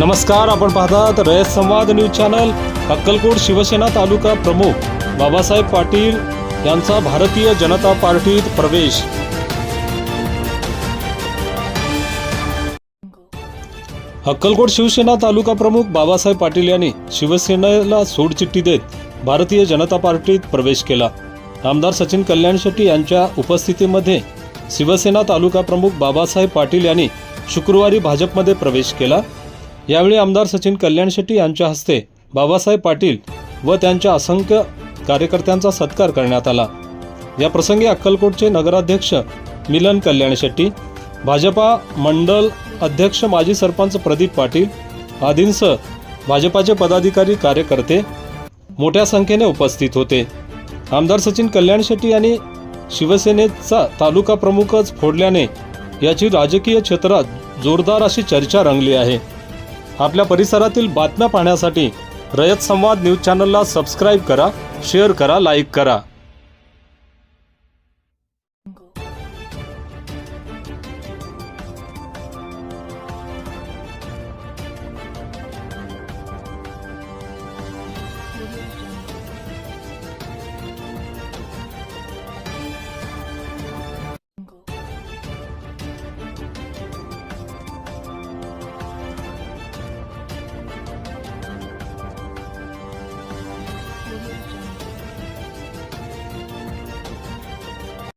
नमस्कार आपण पाहतात रयत संवाद न्यूज चॅनल अक्कलकोट शिवसेना तालुका प्रमुख बाबासाहेब पाटील यांचा भारतीय जनता पार्टीत प्रवेश. अक्कलकोट शिवसेना तालुका प्रमुख बाबासाहेब पाटील यांनी शिवसेनेला सोडचिठ्ठी देत भारतीय जनता पार्टीत प्रवेश केला. आमदार सचिन कल्याण शेट्टी यांच्या उपस्थितीमध्ये शिवसेना तालुका प्रमुख बाबासाहेब पाटील यांनी शुक्रवारी भाजपमध्ये प्रवेश केला. यावेळी आमदार सचिन कल्याण शेट्टी यांच्या हस्ते बाबासाहेब पाटील व त्यांच्या असंख्य कार्यकर्त्यांचा सत्कार करण्यात आला. या प्रसंगी अक्कलकोटचे नगराध्यक्ष मिलन कल्याण शेट्टी भाजपा मंडल अध्यक्ष माजी सरपंच प्रदीप पाटील आदींसह भाजपाचे पदाधिकारी कार्यकर्ते मोठ्या संख्येने उपस्थित होते. आमदार सचिन कल्याण शेट्टी यांनी शिवसेनेचा तालुका प्रमुखच फोडल्याने याची राजकीय क्षेत्रात जोरदार अशी चर्चा रंगली आहे. आपल्या परिसरातील बातम्या पाहण्यासाठी रयत संवाद न्यूज चॅनलला सबस्क्राईब करा शेअर करा लाईक करा.